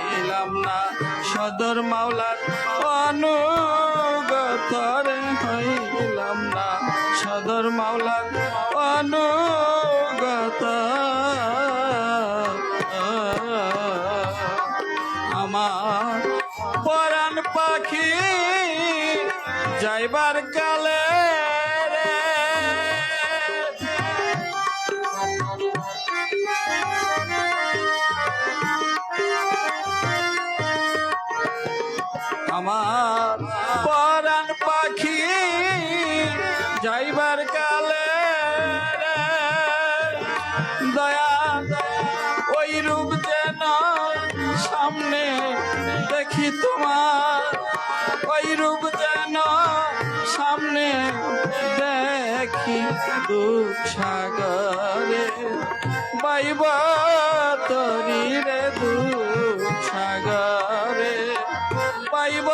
হইলাম না। সদর মাওলার অনুগতরে হইলাম না। সদর মাওলার অনুগত দয়া, ওই রূপ যেন সামনে দেখি তোমার। ওই রূপ যেন সামনে দেখি দুঃখ সাগরে। বাইব তরি রে দুঃখ সাগরে। পাইব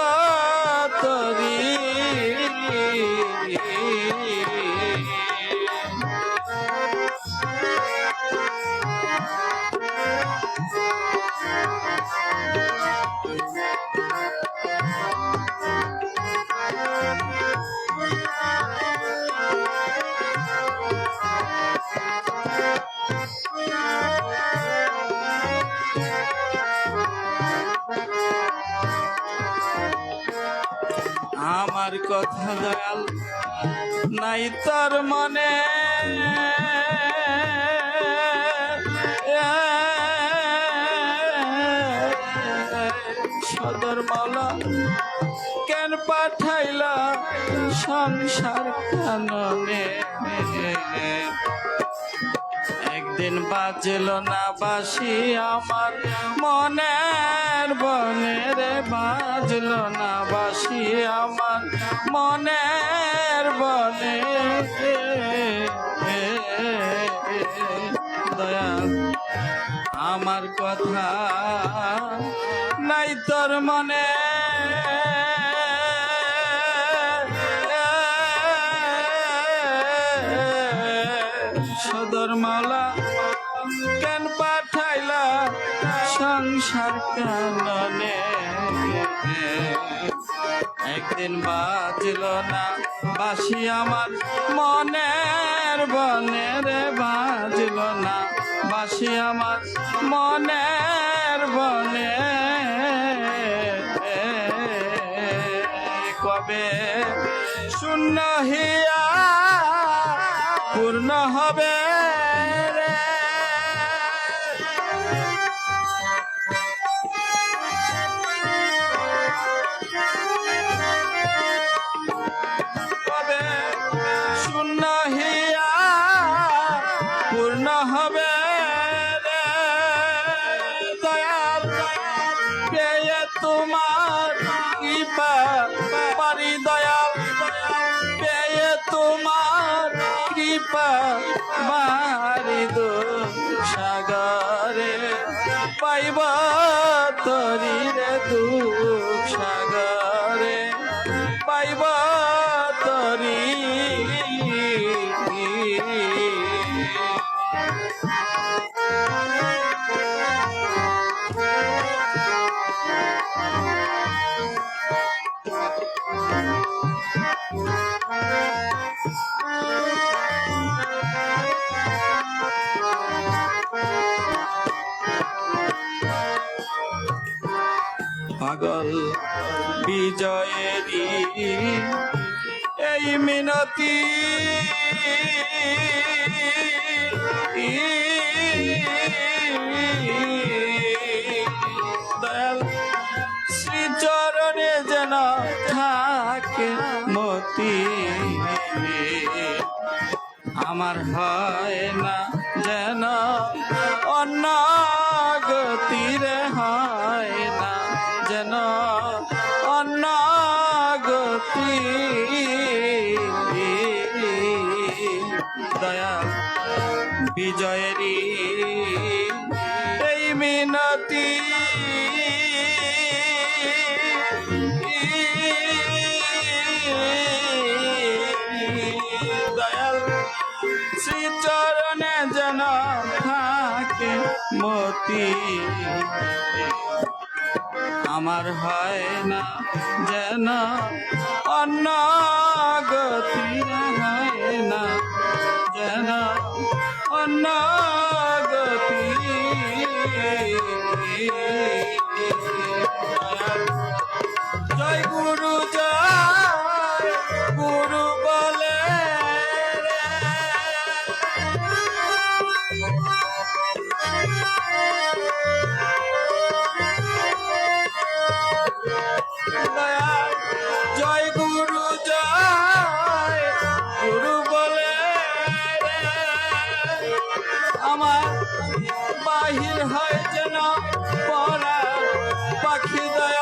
কথা দয়াল নাই তোর মনে। সদর মালা কেন পাঠাইলা সংসার কাননে? একদিন বাজল না বাসি আমার মনের বনে রে, বাজল না বাসি আমার মনের বনে আমার কথা নাই তোর মনে। একদিন বাজল না। বাসি আমার মনের বনে রে বাজল না। বাসি আমার মনের বনে কবে শূন্য হিয়া পূর্ণ হবে? পাইব তরি রে দুঃখ সাগরে। বিজয়েরই এই মিনতি। শ্রীচরণে যেন থাকে মতি। আমার হয় না যেন অন্য গতি হয় না যেন অন্য গতি। জয় গুরু বাহির হয় যেন পরা পাখি দয়াল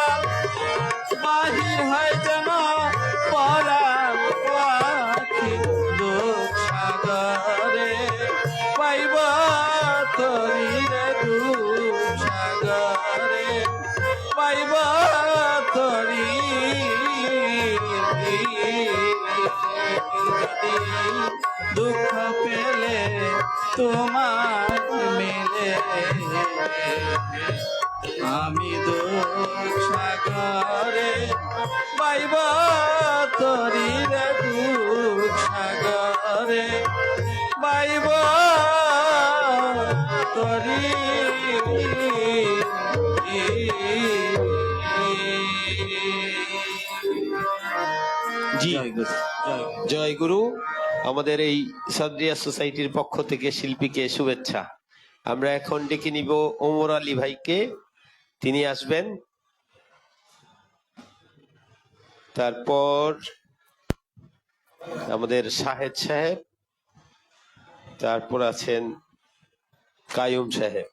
আমি সাগরে পাইব তরি রে সাগরে পাইব তরি। জয় গুরু। আমাদের এই সদরিয়া সোসাইটির পক্ষ থেকে শিল্পীকে শুভেচ্ছা। আমরা এখন ডেকে নিব ওমর আলী ভাইকে। তিনি আসবেন। তারপর আমাদের শাহেদ সাহেব তারপর আছেন কায়ুম সাহেব।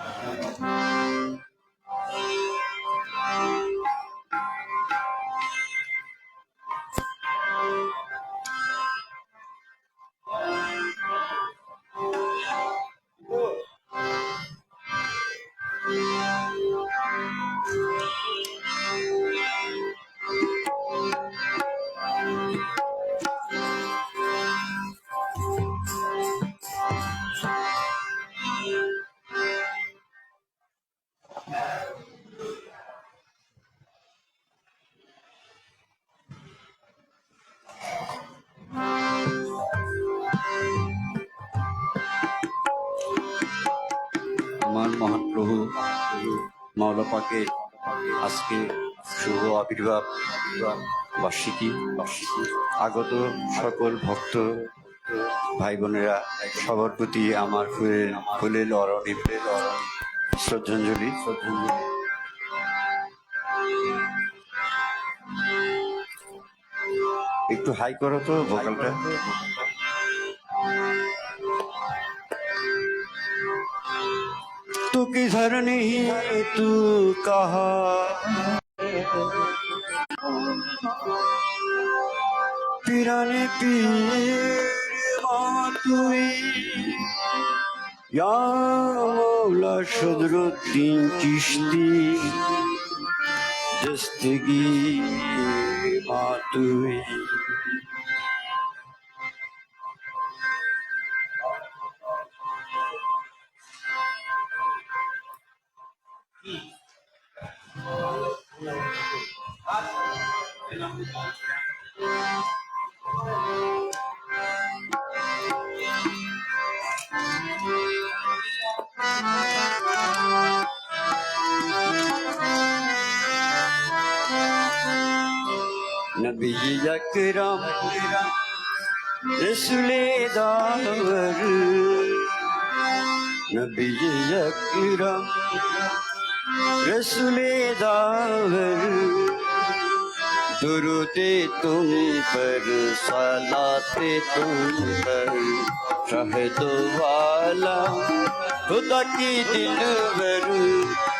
আমার বার্ষিকী আগত সকল ভক্ত ভাই বোনেরা সবার প্রতি আমার ফুলের ফুলের অরণি শ্রদ্ধাঞ্জলি শ্রদ্ধাঞ্জলি একটু হাই করো তো ভোকালটা तू किधर नहीं तू कहा পিরানে পীর তুই। মৌলা সদরুদ্দিন চিস্তি দস্তগি মা তুই। নবী আকরাম রসুলে দাওর নবী আকরাম রসুলে দাওর दुरुदे तुम पर, सलाते तुम पर। शहद वाला, खुदा की दिलवर।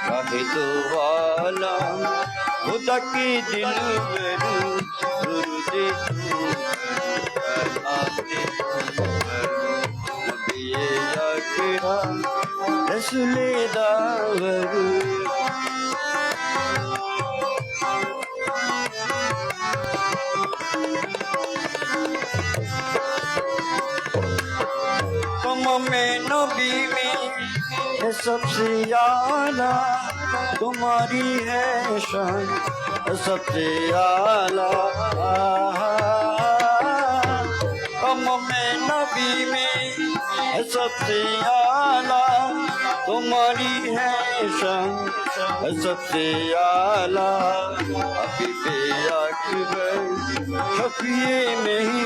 शहद वाला, खुदा की दिलवर। दुरुदे तुम सलाते तुम पर। नबी अकरम दावर। में नबी में है सबसे आला तुम्हारी है शान सबसे आला तुम में नबी में है सबसे आला तुम्हारी है शान सबसे आला अभी पे अकबर शफिए में ही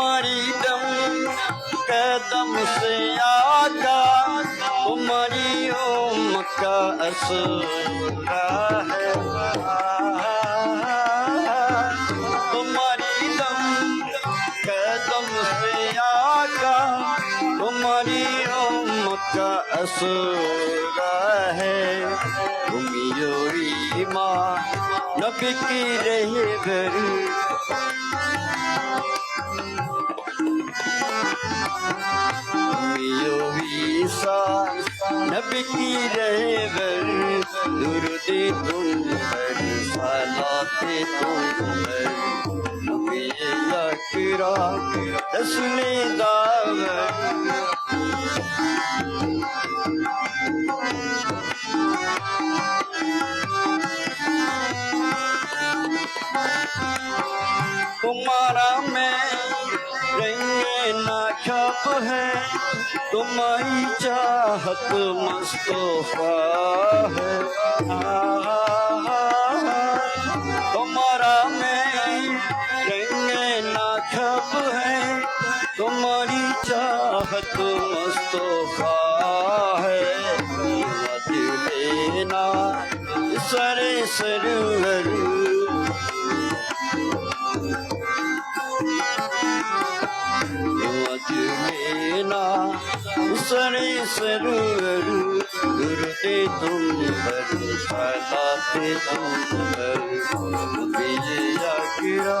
तुम्हारी दम कदम से आका तुम्हारी ओम का असरा है तुम्हारी दम कदम से आका तुम्हारी ओम का असरा है। योरी माँ नबी की रहे वीसा नब की रहे बर दुरुदे तुम तुम लकरा दावर। तुम्हारा मैं छप है, तुम्हारी चाहत मुस्तफ़ा है। तुम्हारा मैं रंगे ना छप है, तुम्हारी चाहत मुस्तफ़ा सरवर गुरते तुम पर फैलाते तुम पर विजया किरा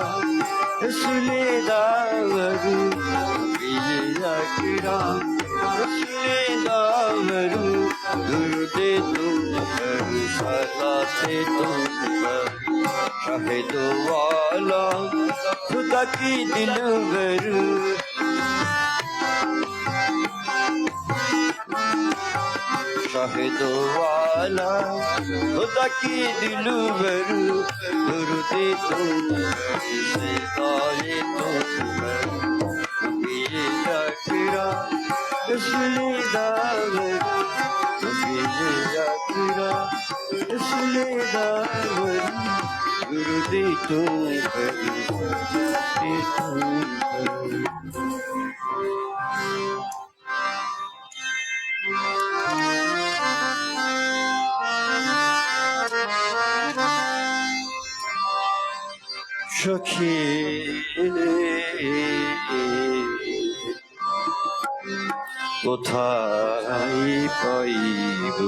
इसलिए दावर विजया किरा इसलिए दावर गुरते तुम पर फैलाते तुम पर शाहिद वाला, खुदा की दिलवर शाहिद वाला खुदा की दिलवर दुर्दे तुम से गाए तुम ये अकरा इसलिए दावर ये अकरा इसलिए दावर दुर्दे तुम दुर्दे तुम সখী কোথায় পাইব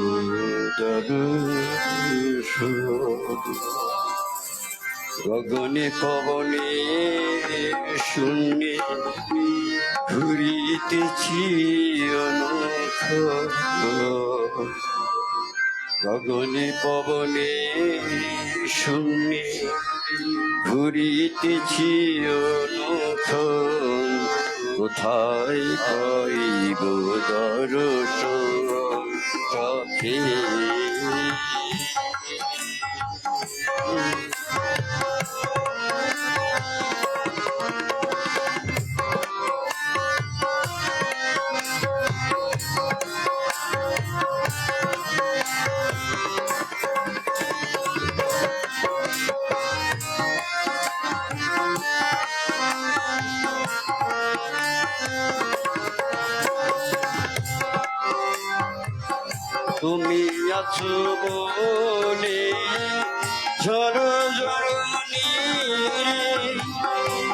গগনে পবনে শূন্যে ঘুরিতেছি অনখ গগনে পবনে শূন্যে ঘুরিতেছি অনুক্ষণ কোথায় পাইব দর্শন তুমি আছো বলে ঝড় ঝরণি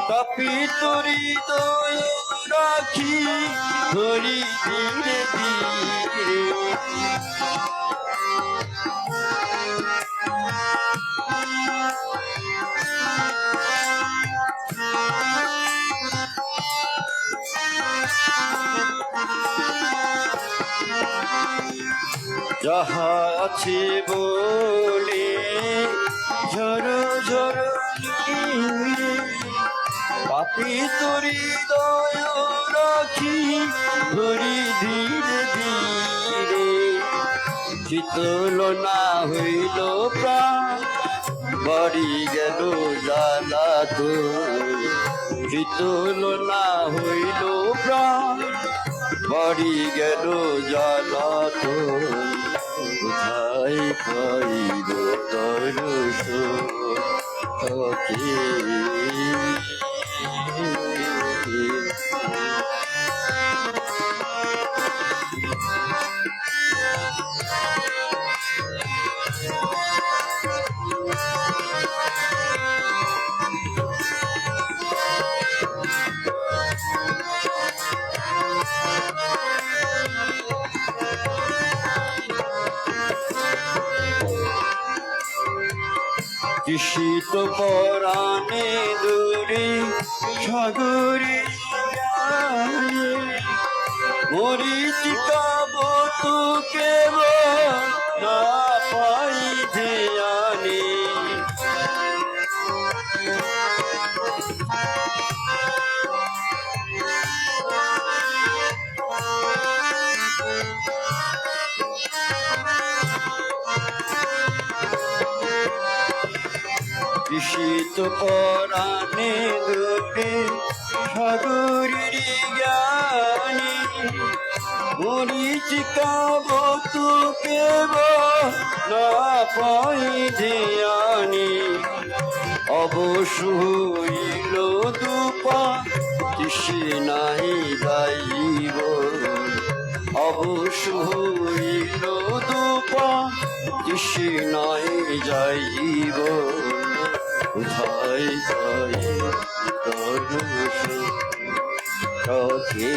কাপি তরি রাখি ধরি ধীরে ধীরে। যাহা আছে বলে ঝড় ঝড় পাপি তরি দয় রাখি, ধরি ধীরে ধীরে। শীতল না হইল প্রাণ, বাড়ি গেল জ্বালা তো শীতল না হইল প্রাণ, বাড়ি গেল জ্বালা তো কোথায় পাইব তরস কৃষিত পরাণে দূরে সাগরে মরিচিকা বতু কেবল না পাই ধ্যানে কৃষিত পরাণে দূরে সাগরের জ্ঞানী মরিচিকা বতু কেবল না পাই ধ্যানে অবশ্য দুপা কৃষি নাই গাইব? অবশ্য দুপা কৃষি নাই যাইব? কোথায় সখে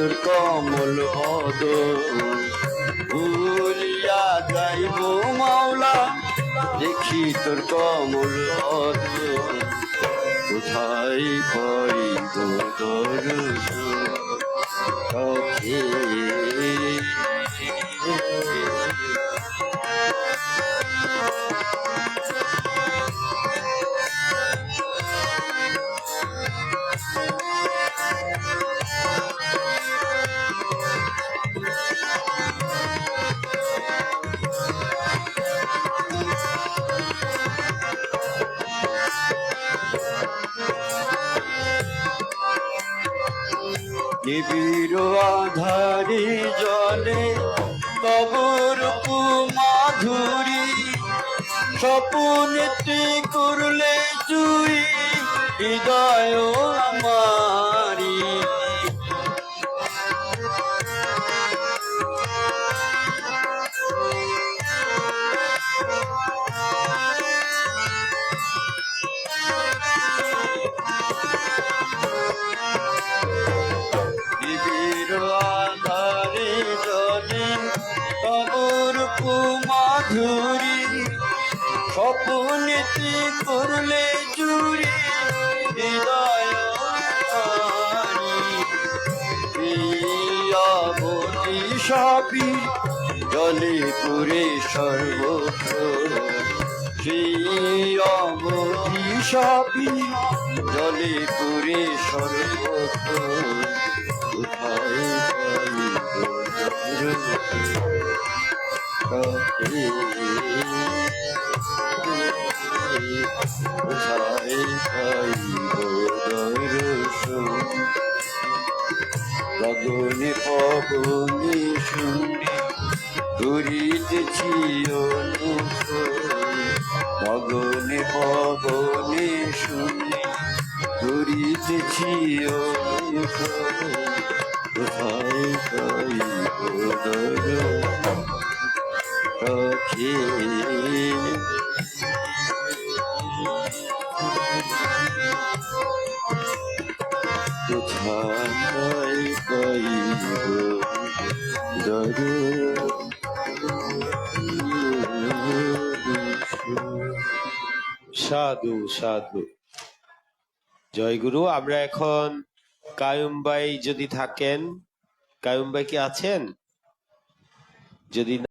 তোর কমল অদ ভুলিয়া যাইব মাওলা দেখি তোর কমল অদ কোথায় পাইব তোর সখে নিবিড় আধারি জলে কবর মাধুরী স্বপনেতে করলে চুই হৃদয় আমারি। সাপি জলে পুরে সর্বত্র প্রিয়াবতী সাপি জলে পুরে সর্বত্র কোথায় কোথায় গগনে পবনে শুনে ঘুরিতেছি গগনে পবনে শুনে ঘুরিতেছি কোথায় পাইব দর্শন সাধু সাধু। জয়গুরু আমরা এখন কায়ুমবাই যদি থাকেন কায়ুমবাই কি আছেন? যদি